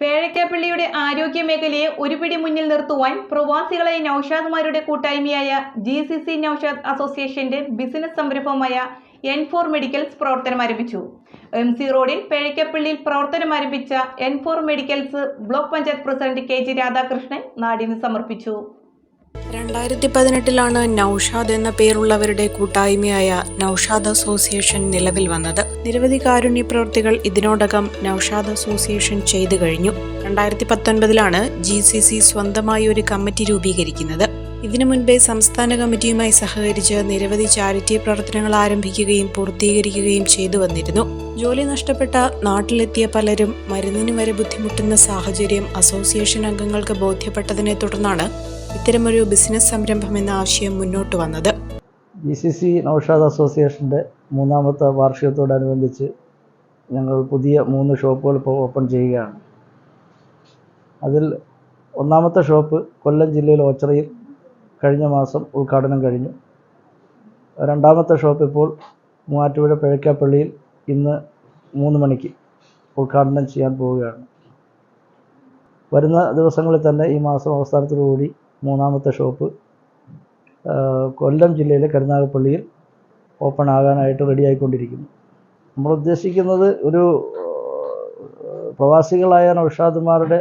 പേഴയ്ക്കാപ്പള്ളിയുടെ ആരോഗ്യ മേഖലയെ ഒരുപിടി മുന്നിൽ നിർത്തുവാൻ പ്രവാസികളായ നൌഷാദ്മാരുടെ കൂട്ടായ്മയായ ജി സി സി നൌഷാദ് അസോസിയേഷന്റെ ബിസിനസ് സംരംഭമായ എൻ ഫോർ മെഡിക്കൽസ് പ്രവർത്തനം ആരംഭിച്ചു എം സി റോഡിൽ പേഴയ്ക്കപ്പള്ളിയിൽ പ്രവർത്തനം ആരംഭിച്ച N four medicals block panchayat president K G Radhakrishnan നാടിന് സമർപ്പിച്ചു. രണ്ടായിരത്തി പതിനെട്ടിലാണ് നൌഷാദ് എന്ന പേരുള്ളവരുടെ കൂട്ടായ്മയായ നൌഷാദ് അസോസിയേഷൻ നിലവിൽ വന്നത്. നിരവധി കാരുണ്യ പ്രവൃത്തികൾ ഇതിനോടകം നൌഷാദ് അസോസിയേഷൻ ചെയ്തു കഴിഞ്ഞു. രണ്ടായിരത്തി പത്തൊൻപതിലാണ് ജി സി സി സ്വന്തമായി ഒരു കമ്മിറ്റി രൂപീകരിക്കുന്നത്. ഇതിനു മുൻപേ സംസ്ഥാന കമ്മിറ്റിയുമായി സഹകരിച്ച് നിരവധി ചാരിറ്റി പ്രവർത്തനങ്ങൾ ആരംഭിക്കുകയും പൂർത്തീകരിക്കുകയും ചെയ്തു വന്നിരുന്നു. ജോലി നഷ്ടപ്പെട്ട നാട്ടിലെത്തിയ പലരും മരുന്നിന് വരെ ബുദ്ധിമുട്ടുന്ന സാഹചര്യം അസോസിയേഷൻ അംഗങ്ങൾക്ക് ബോധ്യപ്പെട്ടതിനെ തുടർന്നാണ് ഇത്തരമൊരു ബിസിനസ് സംരംഭം എന്ന ആശയം മുന്നോട്ട് വന്നത്. ജി സി സി നൌഷാദ് അസോസിയേഷന്റെ മൂന്നാമത്തെ വാർഷികത്തോടനുബന്ധിച്ച് ഞങ്ങൾ പുതിയ മൂന്ന് ഷോപ്പുകൾ ഇപ്പോൾ ഓപ്പൺ ചെയ്യുകയാണ്. അതിൽ ഒന്നാമത്തെ ഷോപ്പ് കൊല്ലം ജില്ലയിൽ ഓച്ചറയിൽ കഴിഞ്ഞ മാസം ഉദ്ഘാടനം കഴിഞ്ഞു. രണ്ടാമത്തെ ഷോപ്പ് ഇപ്പോൾ മൂവാറ്റുപുഴ പിഴയ്ക്കാപ്പള്ളിയിൽ ഇന്ന് മൂന്ന് മണിക്ക് ഉദ്ഘാടനം ചെയ്യാൻ പോവുകയാണ്. വരുന്ന ദിവസങ്ങളിൽ തന്നെ ഈ മാസം അവസാനത്തോടുകൂടി മൂന്നാമത്തെ ഷോപ്പ് കൊല്ലം ജില്ലയിലെ കരുനാഗപ്പള്ളിയിൽ ഓപ്പൺ ആകാനായിട്ട് റെഡിയായിക്കൊണ്ടിരിക്കുന്നു നമ്മൾ ഉദ്ദേശിക്കുന്നത് ഒരു പ്രവാസികളായ നൌഷാദ്മാരുടെ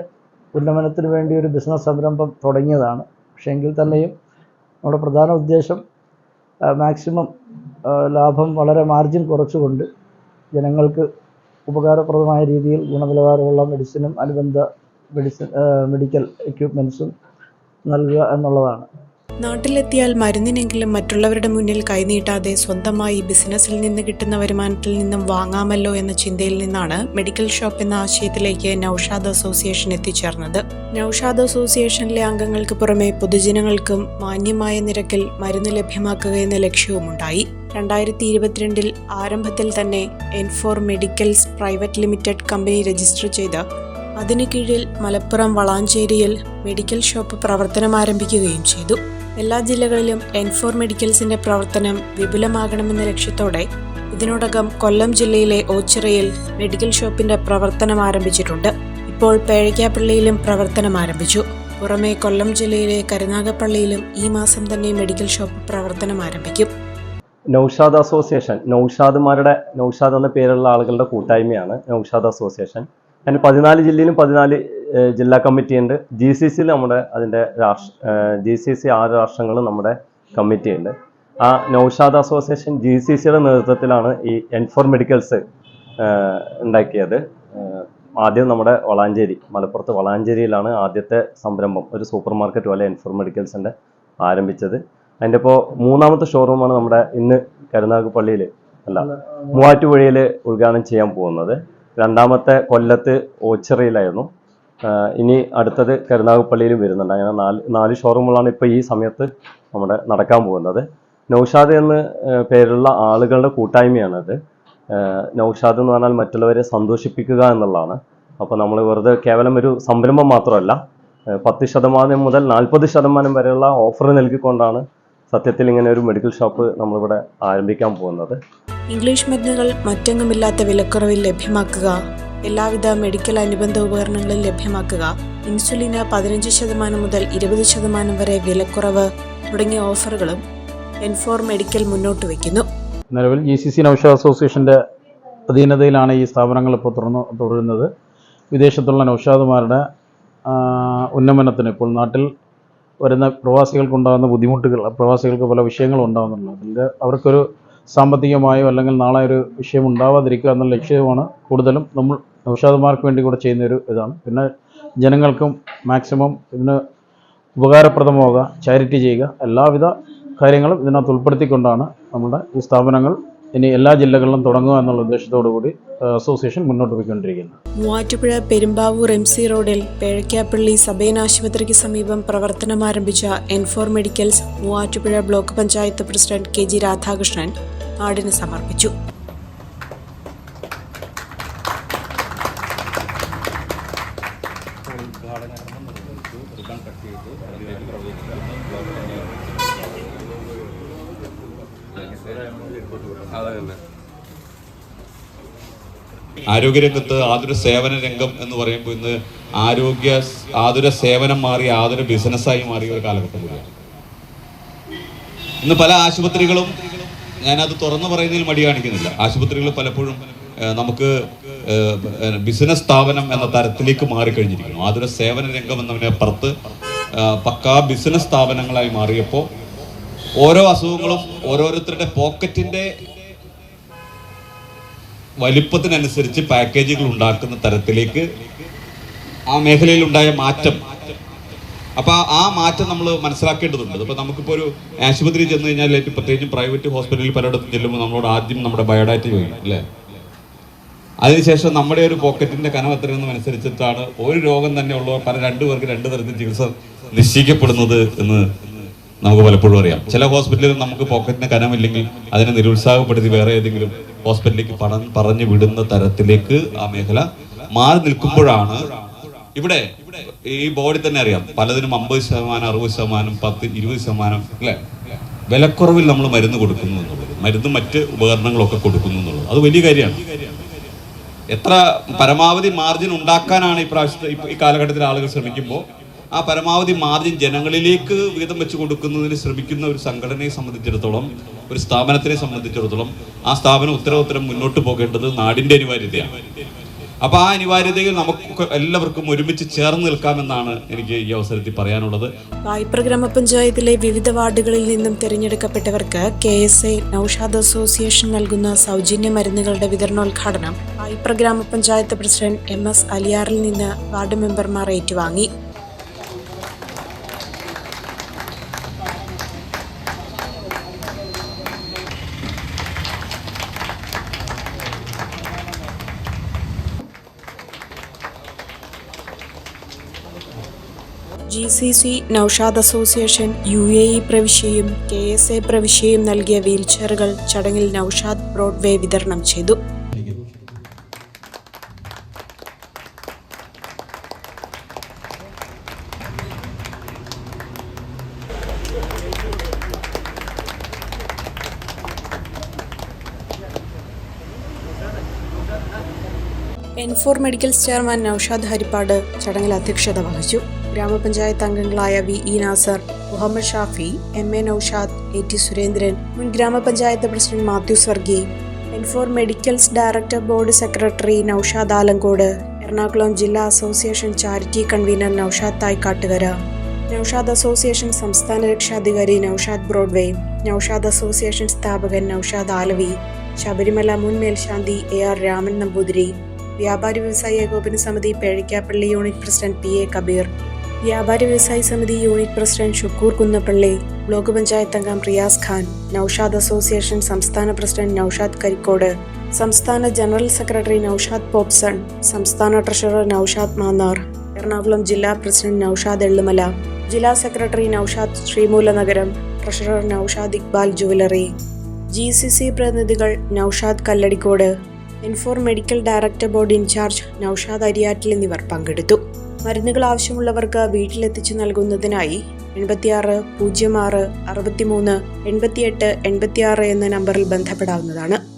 ഉന്നമനത്തിന് വേണ്ടി ഒരു ബിസിനസ് സംരംഭം തുടങ്ങിയതാണ്. പക്ഷേ എങ്കിൽ തന്നെയും നമ്മുടെ പ്രധാന ഉദ്ദേശം മാക്സിമം ലാഭം വളരെ മാർജിൻ കുറച്ചുകൊണ്ട് ജനങ്ങൾക്ക് ഉപകാരപ്രദമായ രീതിയിൽ ഗുണനിലവാരമുള്ള മെഡിസിനും അനുബന്ധ മെഡിസിൻ മെഡിക്കൽ എക്യുപ്മെൻസും നൽകുക എന്നുള്ളതാണ്. നാട്ടിലെത്തിയാൽ മരുന്നിനെങ്കിലും മറ്റുള്ളവരുടെ മുന്നിൽ കൈനീട്ടാതെ സ്വന്തമായി ബിസിനസ്സിൽ നിന്ന് കിട്ടുന്ന വരുമാനത്തിൽ നിന്നും വാങ്ങാമല്ലോ എന്ന ചിന്തയിൽ നിന്നാണ് മെഡിക്കൽ ഷോപ്പ് എന്ന ആശയത്തിലേക്ക് നൌഷാദ് അസോസിയേഷൻ എത്തിച്ചേർന്നത്. നൌഷാദ് അസോസിയേഷനിലെ അംഗങ്ങൾക്ക് പുറമെ പൊതുജനങ്ങൾക്കും മാന്യമായ നിരക്കിൽ മരുന്ന് ലഭ്യമാക്കുക എന്ന ലക്ഷ്യവുമുണ്ടായി. രണ്ടായിരത്തി ഇരുപത്തിരണ്ടിൽ ആരംഭത്തിൽ തന്നെ N four medicals private limited company register ചെയ്ത് അതിനു കീഴിൽ മലപ്പുറം വളാഞ്ചേരിയിൽ മെഡിക്കൽ ഷോപ്പ് പ്രവർത്തനം ആരംഭിക്കുകയും ചെയ്തു. എല്ലാ ജില്ലകളിലും എൻഫോർ മെഡിക്കൽസിന്റെ പ്രവർത്തനം വിപുലമാകണമെന്ന ലക്ഷ്യത്തോടെ ഇതിനോടകം കൊല്ലം ജില്ലയിലെ ഓച്ചിറയിൽ മെഡിക്കൽ ഷോപ്പിന്റെ പ്രവർത്തനം ആരംഭിച്ചിട്ടുണ്ട്. ഇപ്പോൾ പേഴയ്ക്കാപ്പള്ളിയിലും പ്രവർത്തനം ആരംഭിച്ചു. പുറമെ കൊല്ലം ജില്ലയിലെ കരുനാഗപ്പള്ളിയിലും ഈ മാസം തന്നെ മെഡിക്കൽ ഷോപ്പ് പ്രവർത്തനം ആരംഭിക്കും. നൌഷാദ് അസോസിയേഷൻ നൌഷാദ്മാരുടെ നൌഷാദ് എന്ന പേരുള്ള ആളുകളുടെ കൂട്ടായ്മയാണ് നൌഷാദ് അസോസിയേഷൻ. അതിന് പതിനാല് ജില്ലയിലും പതിനാല് ജില്ലാ കമ്മിറ്റി ഉണ്ട് ജി സി സിയിൽ നമ്മുടെ അതിന്റെ രാഷ്ട്ര ജി സി സി ആറ് രാഷ്ട്രങ്ങളും നമ്മുടെ കമ്മിറ്റി ഉണ്ട് ആ നൗഷാദ് അസോസിയേഷൻ ജി സി സിയുടെ നേതൃത്വത്തിലാണ് ഈ എൻഫോർ മെഡിക്കൽസ് ഉണ്ടാക്കിയത്. ആദ്യം നമ്മുടെ വളാഞ്ചേരി മലപ്പുറത്ത് വളാഞ്ചേരിയിലാണ് ആദ്യത്തെ സംരംഭം. ഒരു സൂപ്പർ മാർക്കറ്റ് പോലെ എൻഫോർ മെഡിക്കൽസിന്റെ ആരംഭിച്ചത്. അതിന്റെ ഇപ്പോൾ മൂന്നാമത്തെ ഷോറൂമാണ് നമ്മുടെ ഇന്ന് കരുനാഗപ്പള്ളിയിൽ അല്ല മൂവാറ്റുപുഴയിൽ ഉദ്ഘാടനം ചെയ്യാൻ പോകുന്നത്. രണ്ടാമത്തെ കൊല്ലത്ത് ഓച്ചിറയിലായിരുന്നു. ഇനി അടുത്തത് കരുനാഗപ്പള്ളിയിലും വരുന്നുണ്ട്. അങ്ങനെ നാല് നാല് ഷോറൂമുകളാണ് ഇപ്പോൾ ഈ സമയത്ത് നമ്മുടെ നടക്കാൻ പോകുന്നത്. നൗഷാദ് എന്ന് പേരുള്ള ആളുകളുടെ കൂട്ടായ്മയാണത്. നൗഷാദ് എന്ന് പറഞ്ഞാൽ മറ്റുള്ളവരെ സന്തോഷിപ്പിക്കുക എന്നുള്ളതാണ്. അപ്പോൾ നമ്മൾ വെറുതെ കേവലം ഒരു സംരംഭം മാത്രമല്ല പത്ത് ശതമാനം മുതൽ നാൽപ്പത് ശതമാനം വരെയുള്ള ഓഫർ നൽകിക്കൊണ്ടാണ് സത്യത്തിൽ ഇങ്ങനെ ഒരു മെഡിക്കൽ ഷോപ്പ് നമ്മളിവിടെ ആരംഭിക്കാൻ പോകുന്നത്. ഇംഗ്ലീഷ് മരുന്നുകൾ മറ്റെങ്ങുമില്ലാത്ത വിലക്കുറവിൽ ലഭ്യമാക്കുക. എല്ലാവിധ മെഡിക്കൽ അനുബന്ധ ഉപകരണങ്ങളും ലഭ്യമാക്കുക. ഇൻസുലിന് പതിനഞ്ച് ശതമാനം മുതൽ ഇരുപത് ശതമാനം വരെ വിലക്കുറവ് തുടങ്ങിയ ഓഫറുകളും എൻഫോർ മെഡിക്കൽ മുന്നോട്ട് വയ്ക്കുന്നു. നിലവിൽ ജി സി സി നൗഷ അസോസിയേഷന്റെ അധീനതയിലാണ് ഈ സ്ഥാപനങ്ങൾ ഇപ്പോൾ തുറന്നു തുടരുന്നത്. വിദേശത്തുള്ള നൗഷാദുമാരുടെ ഉന്നമനത്തിന് ഇപ്പോൾ നാട്ടിൽ വരുന്ന പ്രവാസികൾക്കുണ്ടാകുന്ന ബുദ്ധിമുട്ടുകൾ പ്രവാസികൾക്ക് പല വിഷയങ്ങളും ഉണ്ടാകുന്നുണ്ട്. അതിന്റെ അവർക്കൊരു സാമ്പത്തികമായോ അല്ലെങ്കിൽ നാളെ ഒരു വിഷയം ഉണ്ടാവാതിരിക്കുക എന്നുള്ള ലക്ഷ്യമാണ് കൂടുതലും നമ്മൾ നൗഷാദുമാർക്ക് വേണ്ടി കൂടെ ചെയ്യുന്നൊരു ഇതാണ്. പിന്നെ ജനങ്ങൾക്കും മാക്സിമം ഇതിന് ഉപകാരപ്രദമാവുക ചാരിറ്റി ചെയ്യുക എല്ലാവിധ കാര്യങ്ങളും ഇതിനകത്ത് ഉൾപ്പെടുത്തിക്കൊണ്ടാണ് നമ്മുടെ ഈ സ്ഥാപനങ്ങൾ ഇനി എല്ലാ ജില്ലകളിലും തുടങ്ങുക എന്നുള്ള ഉദ്ദേശത്തോടു കൂടി അസോസിയേഷൻ മുന്നോട്ട് പോയിക്കൊണ്ടിരിക്കുന്നത് മൂവാറ്റുപുഴ പെരുമ്പാവൂർ എം സി റോഡിൽ പേഴക്കാപ്പള്ളി സബേൻ ആശുപത്രിക്ക് സമീപം പ്രവർത്തനം ആരംഭിച്ച N four medicals Muvattupuzha block panchayat president K G Radhakrishnan നാടിന് സമർപ്പിച്ചു. ആരോഗ്യരംഗത്ത് ആതുര സേവന രംഗം എന്ന് പറയുമ്പോൾ ഇന്ന് ആരോഗ്യ ആതുര സേവനം മാറി ആതുര ബിസിനസ്സായി മാറിയ ഒരു കാലഘട്ടം കൂടിയാണ്. ഇന്ന് പല ആശുപത്രികളും ഞാനത് തുറന്നു പറയുന്നതിൽ മടി കാണിക്കുന്നില്ല. ആശുപത്രികൾ പലപ്പോഴും നമുക്ക് ബിസിനസ് സ്ഥാപനം എന്ന തരത്തിലേക്ക് മാറിക്കഴിഞ്ഞിരിക്കുന്നു. ആതുര സേവന രംഗം എന്നതിനെ പുറത്ത് പക്കാ ബിസിനസ് സ്ഥാപനങ്ങളായി മാറിയപ്പോൾ ഓരോ അസുഖങ്ങളും ഓരോരുത്തരുടെ പോക്കറ്റിന്റെ വലിപ്പത്തിനനുസരിച്ച് പാക്കേജുകൾ ഉണ്ടാക്കുന്ന തരത്തിലേക്ക് ആ മേഖലയിൽ ഉണ്ടായ മാറ്റം. അപ്പോൾ ആ മാറ്റം നമ്മൾ മനസ്സിലാക്കേണ്ടതുണ്ട്. അപ്പോൾ നമുക്കിപ്പോ ഒരു ആശുപത്രിയിൽ ചെന്ന് കഴിഞ്ഞാൽ പ്രത്യേകിച്ചും പ്രൈവറ്റ് ഹോസ്പിറ്റലിൽ പലയിടത്തും ചെല്ലുമ്പോൾ നമ്മളോട് ആദ്യം നമ്മുടെ ബയോഡാറ്റ ചോദിക്കും അല്ലേ? അതിനുശേഷം നമ്മുടെ ഒരു പോക്കറ്റിന്റെ കനം എത്രയെന്നും ഒരു രോഗം തന്നെ ഉള്ളവർ പല രണ്ടു പേർക്ക് രണ്ട് തരത്തിൽ ചികിത്സ നിശ്ചയിക്കപ്പെടുന്നത് എന്ന് നമുക്ക് പലപ്പോഴും അറിയാം. ചില ഹോസ്പിറ്റലിൽ നമുക്ക് പോക്കറ്റിന് കനമില്ലെങ്കിൽ അതിനെ നിരുത്സാഹപ്പെടുത്തി വേറെ ഏതെങ്കിലും ഹോസ്പിറ്റലിലേക്ക് പണം പറഞ്ഞു വിടുന്ന തരത്തിലേക്ക് ആ മേഖല മാറി നിൽക്കുമ്പോഴാണ് ഇവിടെ ഈ ബോഡി തന്നെ അറിയാം. പലതിനും അമ്പത് ശതമാനം അറുപത് ശതമാനം പത്ത് ഇരുപത് ശതമാനം അല്ലേ? വിലക്കുറവിൽ നമ്മൾ മരുന്ന് കൊടുക്കുന്നു എന്നുള്ളത് മരുന്നും മറ്റ് ഉപകരണങ്ങളൊക്കെ കൊടുക്കുന്നു എന്നുള്ളത്. അത് വലിയ കാര്യമാണ്. എത്ര പരമാവധി മാർജിൻ ഉണ്ടാക്കാനാണ് ഈ പ്രാവശ്യത്തെ ഈ കാലഘട്ടത്തിൽ ആളുകൾ ശ്രമിക്കുമ്പോൾ ആ പരമാവധി മാർജിൻ ജനങ്ങളിലേക്ക് വീതം വെച്ച് കൊടുക്കുന്നതിന് ശ്രമിക്കുന്ന ഒരു സംഘടനയെ സംബന്ധിച്ചിടത്തോളം ഒരു സ്ഥാപനത്തിനെ സംബന്ധിച്ചിടത്തോളം ആ സ്ഥാപനം ഉത്തരവുത്തരം മുന്നോട്ട് പോകേണ്ടത് നാടിന്റെ അനിവാര്യതയാണ്. അപ്പൊ ആ അനിവാര്യതയിൽ നമുക്ക് എല്ലാവർക്കും ഒരുമിച്ച് ചേർന്ന് നിൽക്കാമെന്നാണ് എനിക്ക് ഈ അവസരത്തിൽ പറയാനുള്ളത്. വായ്പ ഗ്രാമപഞ്ചായത്തിലെ വിവിധ വാർഡുകളിൽ നിന്നും തിരഞ്ഞെടുക്കപ്പെട്ടവർക്ക് K S A Naushad association നൽകുന്ന സൗജന്യ മരുന്നുകളുടെ വിതരണോദ്ഘാടനം വായ്പ ഗ്രാമപഞ്ചായത്ത് പ്രസിഡന്റ് എം എസ് അലിയാറിൽ നിന്ന് വാർഡ് മെമ്പർമാർ ഏറ്റുവാങ്ങി. G C C Naushad association U A E പ്രവിശ്യയും K S A പ്രവിശ്യയും നൽകിയ വീൽചെയറുകൾ ചടങ്ങിൽ നൌഷാദ് ബ്രോഡ്വേ വിതരണം ചെയ്തു. N four medicals chairman Naushad Harippad ചടങ്ങിൽ അധ്യക്ഷത വഹിച്ചു. ഗ്രാമപഞ്ചായത്ത് അംഗങ്ങളായ V E Nasar Muhammad Shafi M A Naushad A T Surendran മുൻ ഗ്രാമപഞ്ചായത്ത് president Mathew Varghese N four medicals director board secretary Naushad Alangode Ernakulam ജില്ലാ association charity convener Naushad Thaikkattukara Naushad association സംസ്ഥാന രക്ഷാധികാരി നൌഷാദ് ബ്രോഡ്വേ നൌഷാദ് അസോസിയേഷൻ സ്ഥാപകൻ നൌഷാദ് ആലവി ശബരിമല മുൻ മേൽശാന്തി A R Raman Namboothiri വ്യാപാരി വ്യവസായി ഏകോപന സമിതി Pezhakkappilly unit president P A Kabeer വ്യാപാരി വ്യവസായി സമിതി unit president Shukkoor Kunnappilly block panchayat അംഗം റിയാസ് ഖാൻ നൌഷാദ് അസോസിയേഷൻ സംസ്ഥാന പ്രസിഡന്റ് നൌഷാദ് കരിക്കോട് സംസ്ഥാന ജനറൽ സെക്രട്ടറി നൌഷാദ് പോപ്സൺ സംസ്ഥാന ട്രഷറർ നൌഷാദ് മാന്നാർ എറണാകുളം ജില്ലാ പ്രസിഡന്റ് നൌഷാദ് എള്ളുമല ജില്ലാ secretary Naushad Sreemoolanagaram treasurer Naushad Iqbal jewellery G C C പ്രതിനിധികൾ Naushad Kalladikode ഇൻഫോർ medical director board in charge Naushad Ariyattil എന്നിവർ പങ്കെടുത്തു. മരുന്നുകൾ ആവശ്യമുള്ളവർക്ക് വീട്ടിലെത്തിച്ചു നൽകുന്നതിനായി എൺപത്തിയാറ് പൂജ്യം ആറ് അറുപത്തിമൂന്ന് എൺപത്തിയെട്ട് എൺപത്തിയാറ് എന്ന നമ്പറിൽ ബന്ധപ്പെടാവുന്നതാണ്.